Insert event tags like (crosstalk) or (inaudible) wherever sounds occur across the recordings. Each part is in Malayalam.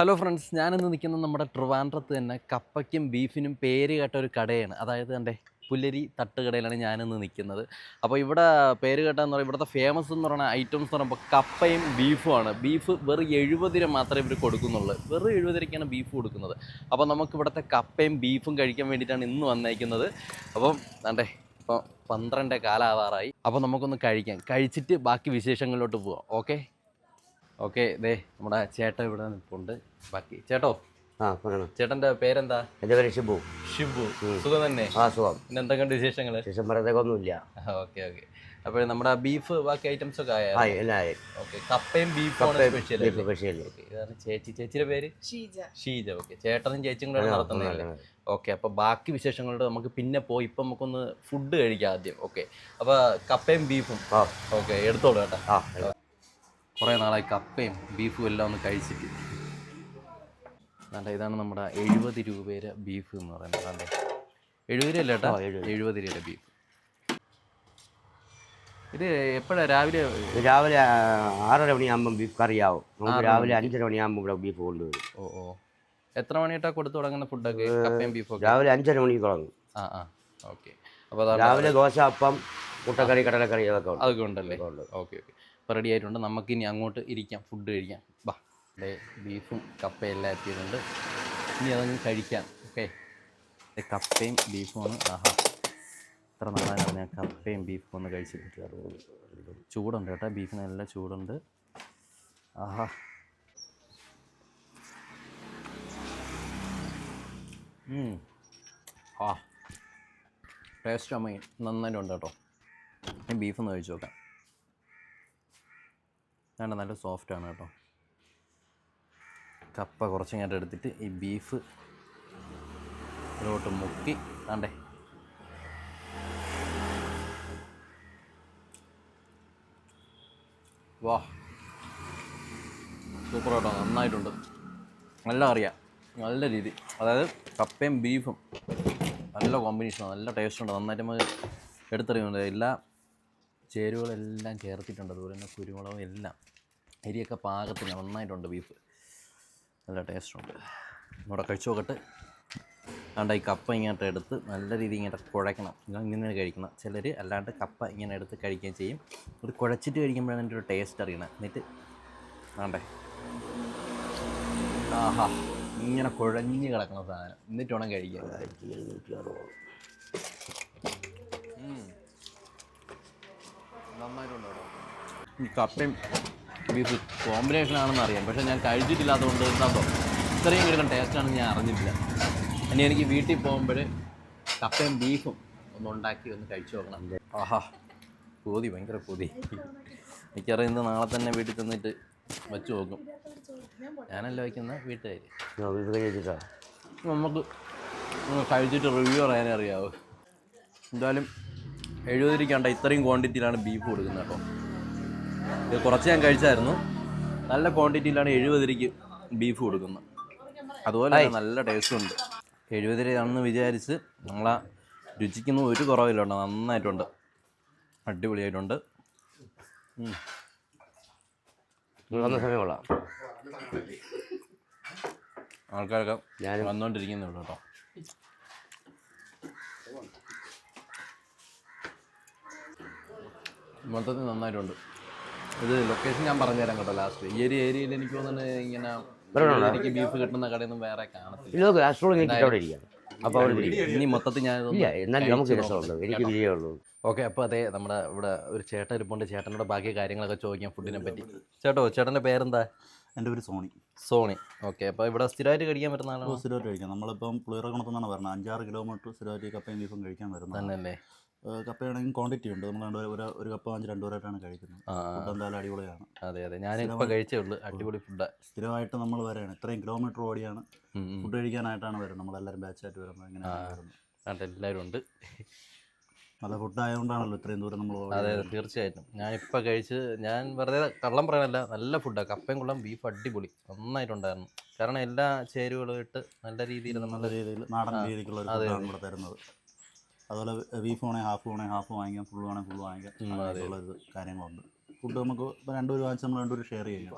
ഹലോ ഫ്രണ്ട്സ് ഞാനിന്ന് നിൽക്കുന്ന നമ്മുടെ ട്രിവാൻഡ്രത്ത് തന്നെ കപ്പയ്ക്കും ബീഫിനും പേര് കേട്ട ഒരു കടയാണ്. അതായത് എന്റെ പുല്ലരി തട്ടുകടയിലാണ് ഞാനിന്ന് നിൽക്കുന്നത്. അപ്പോൾ ഇവിടെ പേര് കേട്ടെന്ന് പറയുമ്പോൾ ഇവിടുത്തെ ഫേമസ് എന്ന് പറയുന്ന ഐറ്റംസ് എന്ന് പറയുമ്പോൾ കപ്പയും ബീഫുമാണ് ബീഫ് വെറും എഴുപത് രൂപ മാത്രമേ ഇവർ കൊടുക്കുന്നുള്ളൂ. വെറും എഴുപത് രൂപയ്ക്കാണ് ബീഫ് കൊടുക്കുന്നത്. അപ്പോൾ നമുക്ക് ഇവിടുത്തെ കപ്പയും ബീഫും കഴിക്കാൻ വേണ്ടിയിട്ടാണ് ഇന്ന് വന്നേക്കുന്നത്. അപ്പം അണ്ടേ ഇപ്പോൾ പന്ത്രണ്ട് കാലാവാറായി. അപ്പോൾ നമുക്കൊന്ന് കഴിക്കാം. കഴിച്ചിട്ട് ബാക്കി വിശേഷങ്ങളിലോട്ട് പോവാം. ഓക്കെ? ഓക്കെ ദേ നമ്മുടെ ചേട്ടൻ ഇവിടെ നിൽപ്പുണ്ട്. ബാക്കി ചേട്ടോ? ആ പറയണം? ചേട്ടന്റെ പേരെന്താ? എന്റെ പേര് ഷിബു. ഷിബു. സുഖം തന്നെ? ആ സുഖം. പിന്നെ എന്തൊക്കെയുണ്ട് വിശേഷങ്ങൾ ശേഷം പറയത്തേക്കൊന്നുമില്ല ഓക്കെ ഓക്കെ. അപ്പോൾ നമ്മുടെ ബീഫ് ബാക്കി ഐറ്റംസ് ഒക്കെ ആയ? ആയി എല്ലാം ആയി. ഓക്കെ കപ്പയും ബീഫും സ്പെഷ്യൽ ബീഫ് സ്പെഷ്യൽ ഇതാണ് ചേച്ചി. ചേച്ചിയുടെ പേര്? ഷീജ. ഷീജ ഓക്കെ. ചേട്ടനും ചേച്ചിയും കൂടെ നടത്തുന്നത് ഓക്കെ അപ്പോൾ ബാക്കി വിശേഷങ്ങളുടെ നമുക്ക് പിന്നെ പോയി. ഇപ്പം നമുക്കൊന്ന് ഫുഡ് കഴിക്കാം ആദ്യം. ഓക്കെ അപ്പോൾ കപ്പയും ബീഫും. ഓക്കെ എടുത്തോളൂ കേട്ടോ. ആ കുറേ നാളായി കപ്പയും ബീഫും എല്ലാം ഒന്ന് കഴിച്ചിട്ട്. അതെ ഇതാണ് നമ്മുടെ എഴുപത് രൂപയുടെ ബീഫ് എന്ന് പറയുന്നത്. അതെ എഴുപത് രൂപ കേട്ടോ എഴുപത്. രൂപയുടെ ബീഫ്. ഇത് എപ്പോഴാണ് രാവിലെ രാവിലെ ആറര മണിയാകുമ്പം ബീഫ് കറിയാവും. നമുക്ക് രാവിലെ അഞ്ചര മണിയാകുമ്പോൾ ഇവിടെ ബീഫ് കൊണ്ടുവരും. ഓ ഓ. എത്ര മണിയിട്ടാണ് കൊടുത്തു തുടങ്ങുന്ന ഫുഡൊക്കെ കപ്പയും ബീഫും രാവിലെ അഞ്ചര മണിക്ക് തുടങ്ങും. ആ ആ. ഓക്കെ. അപ്പോൾ രാവിലെ ദോശ അപ്പം മുട്ടക്കറി കടലക്കറി അതൊക്കെ അതൊക്കെ ഉണ്ടല്ലേ? Okay okay. റെഡി ആയിട്ടുണ്ട് നമുക്കിനി അങ്ങോട്ട് ഇരിക്കാം. ഫുഡ് കഴിക്കാം. ബാ ദേ ബീഫും കപ്പയും എല്ലാം എത്തിയിട്ടുണ്ട്. ഇനി അതങ്ങ് കഴിക്കാം. ഓക്കെ കപ്പയും ബീഫുമാണ് ആഹാ. ഇത്ര നാളാണ് ഞാൻ കപ്പയും ബീഫും ഒന്ന് കഴിച്ചിട്ട് ചൂടുണ്ട് കേട്ടോ. ബീഫിന് നല്ല ചൂടുണ്ട്. ആഹാ. ആ. ടേസ്റ്റ് അമ്മ നന്നായിട്ടുണ്ട് കേട്ടോ. ബീഫ് ഒന്ന് കഴിച്ചു നോക്കാം. വേണ്ട നല്ല സോഫ്റ്റ് ആണ് കേട്ടോ. കപ്പ കുറച്ചിങ്ങോട്ട് എടുത്തിട്ട് ഈ ബീഫ് ഇതിലോട്ട് മുക്കി. ആണ്ടേ വാ. സൂപ്പർ കേട്ടോ നന്നായിട്ടുണ്ട്. നല്ല അറിയാം. നല്ല രീതി. അതായത് കപ്പയും ബീഫും നല്ല കോമ്പിനേഷനാണ് നല്ല ടേസ്റ്റ് ഉണ്ട്. നന്നായിട്ട് നമുക്ക് എടുത്തറിയുന്നുണ്ട്. എല്ലാ ചേരുവകളെല്ലാം ചേർത്തിട്ടുണ്ട്. അതുപോലെ തന്നെ കുരുമുളകും എല്ലാം. അരിയൊക്കെ പാകത്തിന് നന്നായിട്ടുണ്ട് ബീഫ് നല്ല ടേസ്റ്റുണ്ട് നമ്മുടെ കഴിച്ചു നോക്കട്ട്. അതുകൊണ്ട് ഈ കപ്പ ഇങ്ങോട്ട് എടുത്ത് നല്ല രീതിയിൽ ഇങ്ങോട്ട് കുഴക്കണം. ഇങ്ങനെ കഴിക്കണം. ചിലർ അല്ലാണ്ട് കപ്പ ഇങ്ങനെ എടുത്ത് കഴിക്കുകയും ചെയ്യും. ഇത് കുഴച്ചിട്ട് കഴിക്കുമ്പോഴാണ് എന്റെ ഒരു ടേസ്റ്റ് അറിയണം. എന്നിട്ട് ആണ്ടേ ആഹാ ഇങ്ങനെ കുഴഞ്ഞ് കിടക്കുന്ന സാധനം. എന്നിട്ട് വേണം കഴിക്കാൻ. ഈ കപ്പയും ബീഫ് കോമ്പിനേഷൻ ആണെന്ന് അറിയാം. പക്ഷെ ഞാൻ കഴിച്ചിട്ടില്ലാത്തതുകൊണ്ട് എന്താണോ ഇത്രയും കിടക്കുന്ന ടേസ്റ്റാണെന്ന് ഞാൻ അറിഞ്ഞിട്ടില്ല. ഇനി എനിക്ക് വീട്ടിൽ പോകുമ്പോൾ കപ്പയും ബീഫും ഒന്ന് ഉണ്ടാക്കി ഒന്ന് കഴിച്ചു നോക്കണം. ആഹാ കൊതി ഭയങ്കര കൊതി എനിക്കറിയാം ഇന്ന് നാളെ തന്നെ വീട്ടിൽ ചെന്നിട്ട് വെച്ച് നോക്കും. ഞാനല്ല വയ്ക്കുന്ന വീട്ടുകാർ വെച്ചിട്ടാ നമുക്ക് കഴിച്ചിട്ട് റിവ്യൂ പറയാനേ അറിയാവൂ. എന്തായാലും എഴുപത് രൂപയ്ക്കണ്ട ഇത്രയും ക്വാണ്ടിറ്റിയിലാണ് ബീഫ് കൊടുക്കുന്നത് കേട്ടോ. ഇത് കുറച്ച് ഞാൻ കഴിച്ചായിരുന്നു. നല്ല ക്വാണ്ടിറ്റിയിലാണ് എഴുപത് രൂപയ്ക്ക് ബീഫ് കൊടുക്കുന്നത്. അതുപോലെ നല്ല ടേസ്റ്റും ഉണ്ട്. എഴുപത് രൂപയാണെന്ന് വിചാരിച്ച് നമ്മളാ രുചിക്കുന്ന ഒരു കുറവില്ലുണ്ട് നന്നായിട്ടുണ്ട്. അടിപൊളിയായിട്ടുണ്ട്. ആൾക്കാരൊക്കെ വന്നോണ്ടിരിക്കുന്നുള്ളൂ കേട്ടോ. മൊത്തത്തിൽ നന്നായിട്ടുണ്ട്. ഇത് ലൊക്കേഷൻ ഞാൻ പറഞ്ഞുതരാം കേട്ടോ ലാസ്റ്റ് ഈ ഒരു ഏരിയയിൽ എനിക്ക് തോന്നുന്നത് ഇങ്ങനെ എനിക്ക് ബീഫ് കിട്ടുന്ന കടയൊന്നും വേറെ കാണത്തില്ല. ആസ്ട്രോളജി അപ്പോൾ ഇനി മൊത്തത്തിൽ ഞാൻ എന്നാലും നമുക്ക് എനിക്ക് വിജയമുള്ളൂ ഓക്കെ അപ്പോൾ അതെ നമ്മുടെ ഇവിടെ ഒരു ചേട്ടൻ ഇരിപ്പുണ്ട്. ചേട്ടനോട് ബാക്കി കാര്യങ്ങളൊക്കെ ചോദിക്കാം ഫുഡിനെ പറ്റി. ചേട്ടോ ചേട്ടന്റെ പേരെന്താ? എന്റെ പേര് സോണി. സോണി. ഓക്കെ അപ്പോൾ ഇവിടെ സ്ഥിരമായിട്ട് കഴിക്കാൻ പറ്റുന്ന ആളാണ്? സ്ഥിരമായിട്ട് കഴിക്കാം. നമ്മളിപ്പം പുളിയറക്കുണത്തെന്നാണ് പറഞ്ഞത്. അഞ്ചാറ് കിലോമീറ്റർ സ്ഥിരമായിട്ട് കപ്പയും ബീഫും കഴിക്കാൻ വരുന്നത് തന്നെയല്ലേ. കപ്പയാണെങ്കിൽ ക്വാണ്ടിറ്റി ഉണ്ട്. നമ്മൾ രണ്ട് ഒരു ഒരു കപ്പ വാങ്ങിച്ച് രണ്ടുപേരായിട്ടാണ് കഴിക്കുന്നത്. ആ ആ. ഫുഡ് എന്തായാലും അടിപൊളിയാണ്. അതെ അതെ. ഞാൻ ഇപ്പോൾ കഴിച്ചേ ഉള്ളൂ. അടിപൊളി ഫുഡ്. സ്ഥിരമായിട്ട് നമ്മൾ വരെയാണ്. ഇത്രയും കിലോമീറ്റർ ഓടിയാണ്. ഫുഡ് കഴിക്കാനായിട്ടാണ് വരുന്നത്. നമ്മളെല്ലാവരും ബാച്ചായിട്ട് വരുമ്പോൾ ഇങ്ങനെ വരുന്നത്. എല്ലാവരും ഉണ്ട്. നല്ല ഫുഡ് ആയതുകൊണ്ടാണല്ലോ ഇത്രയും ദൂരം നമ്മൾ അതെ അതെ. തീർച്ചയായിട്ടും. ഞാൻ ഇപ്പോൾ കഴിച്ച് ഞാൻ വെറുതെ കള്ളം പറയാനല്ല നല്ല ഫുഡാണ് കപ്പയും കുള്ളം. ബീഫ് അടിപൊളി. നന്നായിട്ടുണ്ടായിരുന്നു. കാരണം എല്ലാ ചേരുവകളും ഇട്ട് നല്ല രീതിയിൽ നല്ല രീതിയിൽ നാടൻ രീതിക്കുള്ള അതെ തരുന്നത്. അതുപോലെ ബീഫ് വേണേൽ ഹാഫ് വേണേൽ ഹാഫ് വാങ്ങിക്കാം ഫുൾ വേണേൽ ഫുൾ വാങ്ങിക്കാം. അങ്ങനെയുള്ള ഒരു കാര്യങ്ങളുണ്ട്. ഫുഡ് നമുക്ക് ഇപ്പോൾ രണ്ടുപേർ വാങ്ങിച്ച് നമ്മൾ രണ്ടുപേർ ഷെയർ ചെയ്യാം.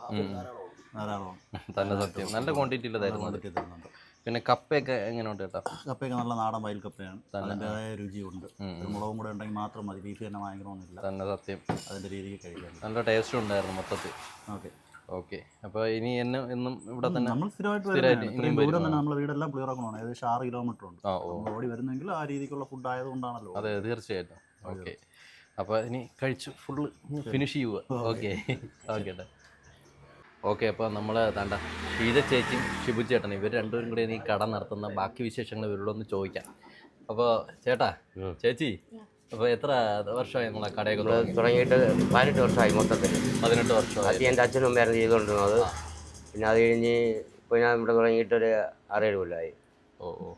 ധാരാളം തന്നെ സത്യം. നല്ല ക്വാണ്ടിറ്റിയിൽ ക്വാണ്ടിറ്റി തരുന്നുണ്ട്. പിന്നെ കപ്പയൊക്കെ എങ്ങനെയുണ്ട് ചേട്ടാ? കപ്പയൊക്കെ നല്ല നാടൻ വയൽ കപ്പയാണ്. അതിന്റെതായ രുചിയുണ്ട്. മുളകും കൂടെ ഉണ്ടെങ്കിൽ മാത്രം മതി. ബീഫ് തന്നെ വാങ്ങിക്കണമെന്നില്ല. തന്നെ സത്യം. അതിന്റെ രീതിക്ക് കഴിക്കാം. നല്ല ടേസ്റ്റ് ഉണ്ടായിരുന്നു മൊത്തത്തിൽ. ഓക്കെ. ഓക്കെ. അപ്പോൾ ഇനി എന്നെ എന്നും ഇവിടെ തന്നെ നമ്മൾ സ്ഥിരമായിട്ട് സ്ഥിരമായിട്ട് ഇത്രയും ദൂരം. തന്നെ വീടെല്ലാം ക്ലിയർ ആക്കണമാണ് ഏകദേശം ആറ് കിലോമീറ്റർ ഉണ്ട്. ഓടി വരുന്നെങ്കിൽ ആ രീതിക്കുള്ള ഫുഡ് ആയതുകൊണ്ടാണല്ലോ. അതെ തീർച്ചയായിട്ടും. ഓക്കെ. അപ്പോൾ ഇനി കഴിച്ചു ഫുള്ള് ഫിനിഷ് ചെയ്യുക ഓക്കെ. ഓക്കെ. ഓക്കെ അപ്പോൾ നമ്മൾ തണ്ട ഷീജ ചേച്ചിയും ഷിബു ചേട്ടനും ഇവർ രണ്ടുപേരും കൂടി ഇനി കട നടത്തുന്ന ബാക്കി വിശേഷങ്ങൾ ഇവരോടൊന്ന് ചോദിക്കാം. അപ്പോൾ ചേട്ടാ ചേച്ചി അപ്പോൾ എത്ര വർഷമായി നമ്മളെ കടയൊക്കെ തുടങ്ങിയിട്ട് പതിനെട്ട് വർഷമായി മൊത്തത്തിൽ. പതിനെട്ട് വർഷം ആദ്യം എന്റെ അച്ഛനും അമ്മയായിരുന്നു ചെയ്തുകൊണ്ടിരുന്നത്. പിന്നെ അത് കഴിഞ്ഞ് ഇപ്പോൾ ഞാൻ ഇവിടെ തുടങ്ങിയിട്ട് ഒരു ആറേഴ് കൊല്ലമായി ഓ ഓ.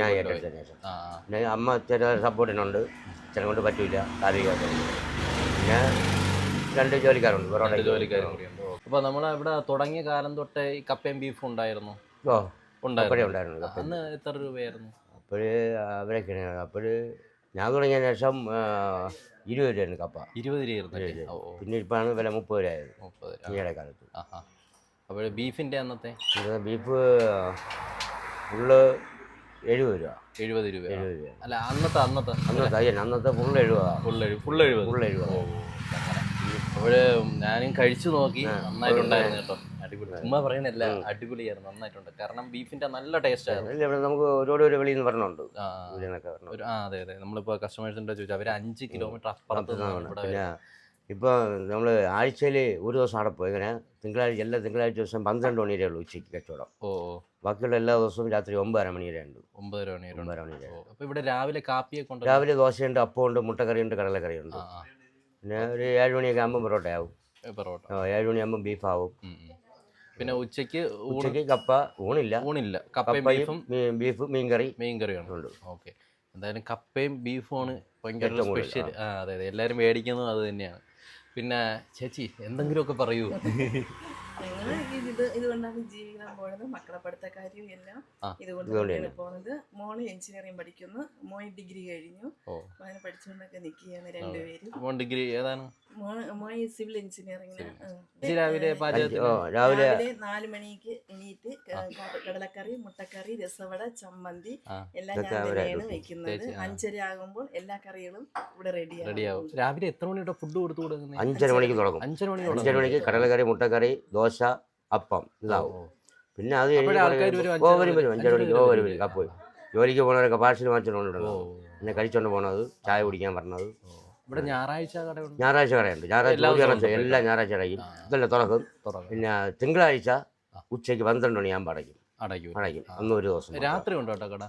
ഞാൻ. ഏറ്റെടുത്തതിന് ശേഷം. പിന്നെ അമ്മ ചെറിയ സപ്പോർട്ടിനുണ്ട്. അച്ഛനെ കൊണ്ട് പറ്റൂല കാലികമായിട്ടുണ്ട് പിന്നെ രണ്ട് ജോലിക്കാരുണ്ട്. രണ്ട് പൊറോട്ട ജോലിക്കാരും കൂടിയുണ്ട്. അപ്പോൾ നമ്മൾ ഇവിടെ തുടങ്ങിയ കാലം തൊട്ടേ ഈ കപ്പയും ബീഫും ഉണ്ടായിരുന്നു? ഓ അപ്പോഴേ ഉണ്ടായിരുന്നു. അന്ന് എത്ര രൂപയായിരുന്നു? അപ്പോഴേ അവരൊക്കെ അപ്പോൾ ഞാൻ തുടങ്ങിയ ശേഷം ഇരുപത് രൂപയായിരുന്നു കപ്പ. ഇരുപത് രൂപ പിന്നെ ഇപ്പോഴാണ് വില മുപ്പത് രൂപയായത് മുപ്പത് രൂപ. ഈയിടെ കാലത്ത് അപ്പോൾ ബീഫിന്റെ അന്നത്തെ? ബീഫ് ഫുള്ള് എഴുപത് രൂപ. എഴുപത് രൂപ. എഴുപത് രൂപ. അല്ല അന്നത്തെ അന്നത്തെ. അന്നത്തെ അയ്യൻ അന്നത്തെ ഫുള്ള് എഴുപതാ. ഫുൾ എഴുപത് ഫുൾ എഴുപത്. ഫുള്ള് എഴുപത്. അപ്പോൾ ഞാനും കഴിച്ചു നോക്കി. നന്നായിട്ടുണ്ടായിരുന്നു കേട്ടോ. ചുമ്മാ പറയണല്ല അടിപൊളിയായിരുന്നു നന്നായിട്ടുണ്ട്. കാരണം ബീഫിന്റെ നല്ല ടേസ്റ്റ് ആയിരുന്നു. നമുക്ക് ഒരുപാട് ഒരു വെളിയിൽ നിന്ന് പറഞ്ഞുണ്ട് ആ. അതെ അതെ. നമ്മളിപ്പോ കസ്റ്റമേഴ്സിന്റെ ചോദിച്ചു അവർ അഞ്ച് കിലോമീറ്റർ അപ്പുറത്ത് ഇവിടെ ഇപ്പോൾ നമ്മൾ ആഴ്ചയിൽ ഒരു ദിവസം അടപ്പ് ഇങ്ങനെ തിങ്കളാഴ്ച എല്ലാ തിങ്കളാഴ്ച ദിവസം പന്ത്രണ്ട് മണി വരെ ഉള്ളൂ ഉച്ചയ്ക്ക് കച്ചവടം. ഓ ബാക്കിയുള്ള എല്ലാ ദിവസവും രാത്രി ഒമ്പതര മണി വരെ ഉണ്ട് ഒമ്പതര മണി വരെ ഒമ്പതര മണി വരെ. അപ്പോൾ ഇവിടെ രാവിലെ കാപ്പിയെ കൊണ്ട് രാവിലെ ദോശയുണ്ട് അപ്പമുണ്ട് മുട്ടക്കറിയുണ്ട് കടലക്കറിയുണ്ട്. കടലക്കറി ഉണ്ട് പിന്നെ ഒരു ഏഴ് മണിയൊക്കെ ആകുമ്പോൾ പൊറോട്ടയാവും. പൊറോട്ട. ഏഴ് മണിയാകുമ്പോൾ ബീഫാവും. പിന്നെ ഉച്ചയ്ക്ക് ഉച്ചയ്ക്ക് കപ്പ ഊണില്ല. ഊണില്ല. കപ്പയും ബീഫും ബീഫ് മീൻകറി മീൻകറിയാണ്. ഉണ്ട്. ഓക്കെ. എന്തായാലും കപ്പയും ബീഫുമാണ് ഭയങ്കര സ്പെഷ്യൽ ആ. അതെ അതെ. എല്ലാവരും മേടിക്കുന്നതും അത് തന്നെയാണ്. പിന്നെ ചേച്ചി എന്തെങ്കിലുമൊക്കെ പറയൂ. ഞങ്ങൾ ഇത് ഇതുകൊണ്ടാണ് ജീവിക്കാൻ മക്കളെ എല്ലാം മോൾ എഞ്ചിനീയറിംഗ് പഠിക്കുന്നു. മോൻ ഡിഗ്രി കഴിഞ്ഞു. ഓ. മോനെ പഠിച്ചുകൊണ്ടൊക്കെ നിൽക്കുകയാണ് രണ്ടുപേരും. മോൻ ഡിഗ്രി ഏതാണ്? മോൻ സിവിൽ എഞ്ചിനീയറിംഗിന് രാവിലെ രാവിലെ നാല് മണിക്ക് എണീറ്റ് കടലക്കറി മുട്ടക്കറി രസവട ചമ്മന്തി എല്ലാം ഞാൻ തന്നെയാണ് വെക്കുന്നത്. അഞ്ചര ആകുമ്പോൾ എല്ലാ കറികളും ഇവിടെ റെഡിയാകും റെഡിയാവും. രാവിലെ എത്ര മണിയുടെ ഫുഡ് കൊടുത്തു കൊടുക്കുന്നത് അഞ്ചര മണിക്ക് തുടങ്ങും. അഞ്ചര മണി അഞ്ചര മണിക്ക് കടലക്കറി മുട്ടക്കറി ദോശ അപ്പം ഇതാവും. പിന്നെ അത് വരും, അഞ്ചര മണിക്ക് ഓ വരെ. കപ്പ് ജോലിക്ക് പോണവരൊക്കെ പാർസൽ വാങ്ങിച്ചുകൊണ്ടുണ്ടല്ലോ പിന്നെ കഴിച്ചോണ്ട് പോണത് ചായ കുടിക്കാൻ പറഞ്ഞത്. ഇവിടെ ഞായറാഴ്ച കടയുണ്ട്. ഞായറാഴ്ച കടയുണ്ട്. ഞായറാഴ്ച എല്ലാ ഞായറാഴ്ച അടയ്ക്കും. ഇതെല്ലാം തുറക്കും. പിന്നെ തിങ്കളാഴ്ച ഉച്ചയ്ക്ക് പന്ത്രണ്ട് മണിയാകുമ്പോൾ അടയ്ക്കും. അടയ്ക്കും. അടയ്ക്കും. അന്ന് ഒരു ദിവസം രാത്രി ഉണ്ടോ കേട്ടോ കട?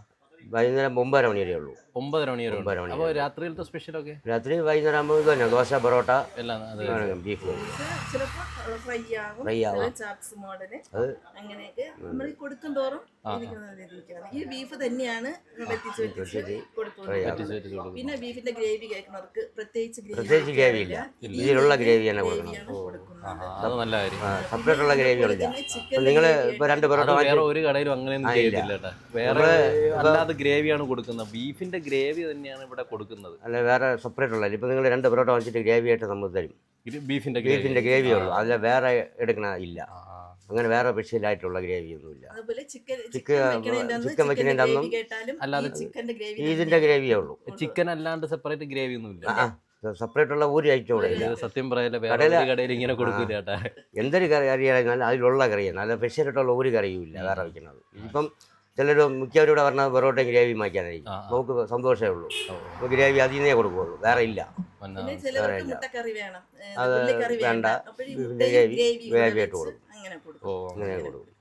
വൈകുന്നേരം ഒമ്പതര മണി വരെ ഉള്ളൂ. ഒമ്പതര മണി വരെ ഒമ്പതര മണി അപ്പോൾ രാത്രിയിലത്തെ സ്പെഷ്യലൊക്കെ രാത്രി വൈകുന്നേരം ആകുമ്പോൾ ഇത് തന്നെ ദോശ പൊറോട്ട എല്ലാം അത് ബീഫ് ഫ്രൈ ആകും ആവാം. ചാപ്സ് മോഡൽ അത് അങ്ങനെയൊക്കെ. നമ്മൾ കൊടുക്കും തോറും ഈ ബീഫ് തന്നെയാണ് വെട്ടിച്ച് വെട്ടിച്ച് കൊടുത്തുകൊണ്ടിരിക്കുന്നത് പറ്റിച്ച് പിന്നെ ബീഫിന്റെ ഗ്രേവി കഴിക്കുന്നവർക്ക് പ്രത്യേകിച്ച് പ്രത്യേകിച്ച് ഗ്രേവി ഇല്ല. ഇതിലുള്ള ഗ്രേവി തന്നെ കൊടുക്കണം. കൊടുക്കുന്നത് അത് നല്ല കാര്യം. സെപ്പറേറ്റ് ഉള്ള ഗ്രേവി നിങ്ങൾ ഇപ്പൊ രണ്ട് പൊറോട്ട വേറെ ഒരു കടയിലും അങ്ങനെയൊന്നും ആ, ഇല്ല. ചെയ്തില്ല വേറെ അല്ലാതെ ഗ്രേവിയാണ് കൊടുക്കുന്നത്. ബീഫിന്റെ ഗ്രേവി തന്നെയാണ് ഇവിടെ കൊടുക്കുന്നത്. അല്ല വേറെ സെപ്പറേറ്റ് ഉള്ള ഇപ്പൊ നിങ്ങൾ രണ്ട് പൊറോട്ട വാങ്ങിച്ചിട്ട് ഗ്രേവി ആയിട്ട് നമ്മൾ തരും. ബീഫിന്റെ ഗ്രേവി ഗ്രേവി ഉള്ളൂ. അതിൽ വേറെ എടുക്കണ ഇല്ല. അങ്ങനെ വേറെ സ്പെഷ്യലായിട്ടുള്ള ഗ്രേവി ഒന്നുമില്ല അതുപോലെ ചിക്കൻ വെക്കുന്നതിന്റെ അന്ന് ഇതിന്റെ അല്ലാതെ ചിക്കന്റെ ഗ്രേവി ഇതിന്റെ ഗ്രേവിയേ ഉള്ളൂ. ചിക്കൻ അല്ലാണ്ട് സെപ്പറേറ്റ് ഗ്രേവി ഒന്നും ഇല്ല. ആ. സെപ്പറേറ്റ് ഉള്ള ഒരു ഐറ്റം ഇവിടെ ഇല്ല സത്യം പറയല്ല വേറെ കടയില- കടയിൽ ഇങ്ങനെ കൊടുക്കില്ല എന്തൊരു കറി കറിയായിരുന്നാലും അതിലുള്ള കറിയാണ് നല്ല സ്പെഷ്യലായിട്ടുള്ള ഒരു കറിയും ഇല്ല വേറെ വയ്ക്കുന്നത്. ഇപ്പം ചിലർ മിക്കവരും ഇവിടെ പറഞ്ഞാൽ പൊറോട്ടയും ഗ്രേവി മാറ്റാനായിരിക്കും. നമുക്ക് സന്തോഷമേ ഉള്ളൂ. അപ്പോൾ ഗ്രേവി അതിൽ നിന്നേ കൊടുക്കുകയുള്ളൂ വേറെ ഇല്ല. വേറെ ഇല്ല. അത് വേണ്ട. ഗ്രേവി- ഗ്രേവി ആയിട്ട് കൊടുക്കും. അങ്ങനെ ഓ കൊടുക്കും അങ്ങനെ കൊടുക്കും. ഓക്കെ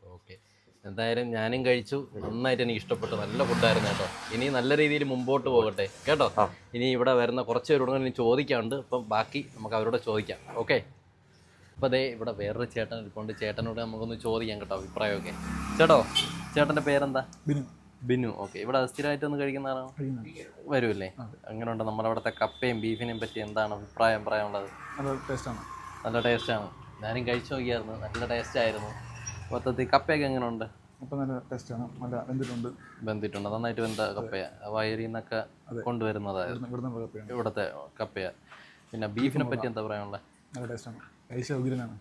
എന്തായാലും ഞാനും കഴിച്ചു. നന്നായിട്ട് എനിക്ക് ഇഷ്ടപ്പെട്ടു. നല്ല ഫുഡായിരുന്നു കേട്ടോ. ഇനി നല്ല രീതിയിൽ മുമ്പോട്ട് പോകട്ടെ. കേട്ടോ? ഇനി ഇവിടെ വരുന്ന കുറച്ച് പേരോട് ഇനി ചോദിക്കാനുണ്ട്. അപ്പം ബാക്കി നമുക്ക് അവരോട് ചോദിക്കാം. ഓക്കെ? അപ്പോൾ അതെ ഇവിടെ വേറൊരു ചേട്ടൻ ഇരിപ്പുണ്ട്. ചേട്ടനോട് നമുക്കൊന്ന് ചോദിക്കാം കേട്ടോ അഭിപ്രായമൊക്കെ. ചേട്ടോ ചേട്ടന്റെ പേരെന്താ? ബിനു. ബിനു. ഓക്കെ. ഇവിടെ സ്ഥിരമായിട്ട് ഒന്ന് കഴിക്കുന്ന ആളാണ്? വരുമല്ലേ? അങ്ങനെയുണ്ട്. നമ്മുടെ അവിടുത്തെ കപ്പയും ബീഫിനെയും പറ്റി എന്താണ് അഭിപ്രായം പറയാനുള്ളത്? നല്ല ടേസ്റ്റാണ്. നല്ല ടേസ്റ്റാണ്. ഞാനും കഴിച്ചു നോക്കിയായിരുന്നു. നല്ല ടേസ്റ്റ് ആയിരുന്നു. മൊത്തത്തിൽ കപ്പയൊക്കെ എങ്ങനെയുണ്ട്? അപ്പം നല്ല ടേസ്റ്റാണ് നല്ല വെന്തിട്ടുണ്ട്. ബന്ധിട്ടുണ്ട് നന്നായിട്ട് വെന്ത കപ്പയ. വയറിൽ നിന്നൊക്കെ കൊണ്ടുവരുന്നതായിരുന്നു. ഇവിടുത്തെ കപ്പയ. പിന്നെ ബീഫിനെ പറ്റി എന്താ പറയാനുള്ളത് നല്ല ടേസ്റ്റാണ് ഐസ് ഉഗ്രനാണ്.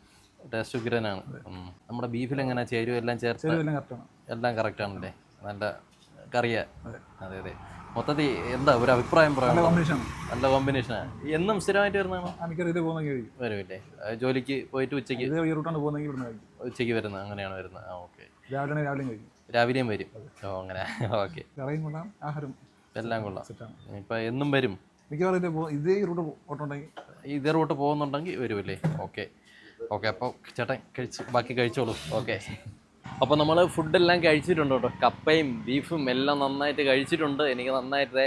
ടേസ്റ്റ് ഉഗ്രനാണ്. നമ്മുടെ ബീഫിൽ എങ്ങനെ ചേരുവ എല്ലാം ചേർത്ത് എല്ലാം കറക്റ്റാണ് എല്ലാം കറക്റ്റ് ആണല്ലേ? നല്ല കറിയ. അതെ അതെ. മൊത്തത്തിൽ എന്താ ഒരു അഭിപ്രായം പറയാം നല്ല കോമ്പിനേഷനാണ് എന്നും സ്ഥിരമായിട്ട് വരുന്നതാണോ? വരുമില്ലേ? ജോലിക്ക് പോയിട്ട് ഉച്ചയ്ക്ക്? ഉച്ചയ്ക്ക് വരുന്നത് അങ്ങനെയാണ് വരുന്നത്. ആ ഓക്കെ രാവിലെ രാവിലെയും കഴിക്കും. രാവിലെയും വരും. ഓ അങ്ങനെ. (laughs) ഓക്കെ ആഹാരം എല്ലാം കൊള്ളാം. ഇപ്പൊ എന്നും വരും. മിക്കവാറും ഇത് റൂട്ട് ഇതേ റൂട്ട് പോകുന്നുണ്ടെങ്കിൽ വരുമല്ലേ? ഓക്കെ ഓക്കെ അപ്പോൾ ചേട്ടൻ കഴിച്ച് ബാക്കി കഴിച്ചോളൂ. ഓക്കെ അപ്പോൾ നമ്മൾ ഫുഡെല്ലാം കഴിച്ചിട്ടുണ്ട് കേട്ടോ. കപ്പയും ബീഫും എല്ലാം നന്നായിട്ട് കഴിച്ചിട്ടുണ്ട്. എനിക്ക് നന്നായിട്ട്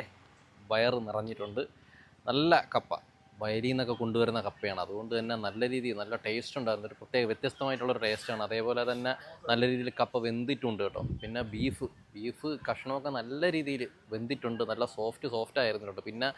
വയറ് നിറഞ്ഞിട്ടുണ്ട്. നല്ല കപ്പ. വയരിൽ നിന്നൊക്കെ കൊണ്ടുവരുന്ന കപ്പയാണ്. അതുകൊണ്ട് തന്നെ നല്ല രീതിയിൽ നല്ല ടേസ്റ്റ് ഉണ്ടായിരുന്നു. ഒരു പ്രത്യേക വ്യത്യസ്തമായിട്ടുള്ളൊരു ടേസ്റ്റാണ് അതേപോലെ തന്നെ നല്ല രീതിയിൽ കപ്പ വെന്തിട്ടുണ്ട് കേട്ടോ. പിന്നെ ബീഫ് ബീഫ് കഷ്ണമൊക്കെ നല്ല രീതിയിൽ വെന്തിട്ടുണ്ട്. നല്ല സോഫ്റ്റ് സോഫ്റ്റ് ആയിരുന്നു കേട്ടോ. പിന്നെ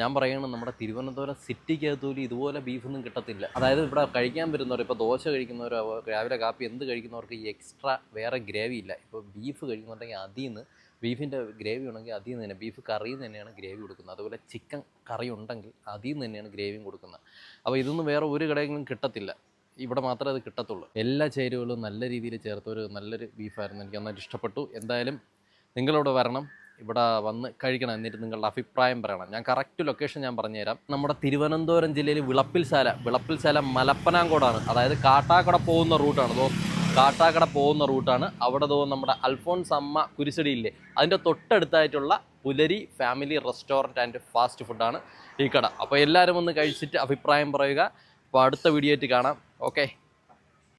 ഞാൻ പറയുന്നത് നമ്മുടെ തിരുവനന്തപുരം സിറ്റിക്കകത്ത് പോലും ഇതുപോലെ ബീഫൊന്നും കിട്ടത്തില്ല. അതായത് ഇവിടെ കഴിക്കാൻ വരുന്നവർ ഇപ്പോൾ ദോശ കഴിക്കുന്നവരോ രാവിലെ കാപ്പി എന്ത് കഴിക്കുന്നവർക്ക് ഈ എക്സ്ട്രാ വേറെ ഗ്രേവി ഇല്ല. ഇപ്പോൾ ബീഫ് കഴിക്കുന്നുണ്ടെങ്കിൽ അതിൽ നിന്ന് ബീഫിന്റെ ഗ്രേവി ഉണ്ടെങ്കിൽ അതിൽ നിന്ന് തന്നെ ബീഫ് കറിയിൽ തന്നെയാണ് ഗ്രേവി കൊടുക്കുന്നത്. അതുപോലെ ചിക്കൻ കറി ഉണ്ടെങ്കിൽ അതിൽ നിന്ന് തന്നെയാണ് ഗ്രേവിയും കൊടുക്കുന്നത്. അപ്പോൾ ഇതൊന്നും വേറെ ഒരു കടയെങ്കിലും കിട്ടത്തില്ല. ഇവിടെ മാത്രമേ അത് കിട്ടത്തുള്ളൂ. എല്ലാ ചേരുവകളും നല്ല രീതിയിൽ ചേർത്ത ഒരു നല്ലൊരു ബീഫായിരുന്നു. എനിക്ക് നന്നായിട്ട് ഇഷ്ടപ്പെട്ടു. എന്തായാലും നിങ്ങളിവിടെ വരണം. ഇവിടെ വന്ന് കഴിക്കണം എന്നിട്ട് നിങ്ങളുടെ അഭിപ്രായം പറയണം. ഞാൻ കറക്റ്റ് ലൊക്കേഷൻ ഞാൻ പറഞ്ഞുതരാം. നമ്മുടെ തിരുവനന്തപുരം ജില്ലയിൽ വിളപ്പിൽശാല വിളപ്പിൽശാല മലപ്പനാങ്കോടാണ്. അതായത് കാട്ടാക്കട പോകുന്ന റൂട്ടാണ്. കാട്ടാക്കട പോകുന്ന റൂട്ടാണ്. അവിടെ തോന്നുന്നു നമ്മുടെ അൽഫോൺസ് അമ്മ കുരിശടിയില്ലേ? അതിന്റെ തൊട്ടടുത്തായിട്ടുള്ള പുലരി ഫാമിലി റെസ്റ്റോറന്റ് ആൻഡ് ഫാസ്റ്റ് ഫുഡാണ് ഈ കട. അപ്പോൾ എല്ലാവരും ഒന്ന് കഴിച്ചിട്ട് അഭിപ്രായം പറയുക. അപ്പോൾ അടുത്ത വീഡിയോ ആയിട്ട് കാണാം. ഓക്കെ.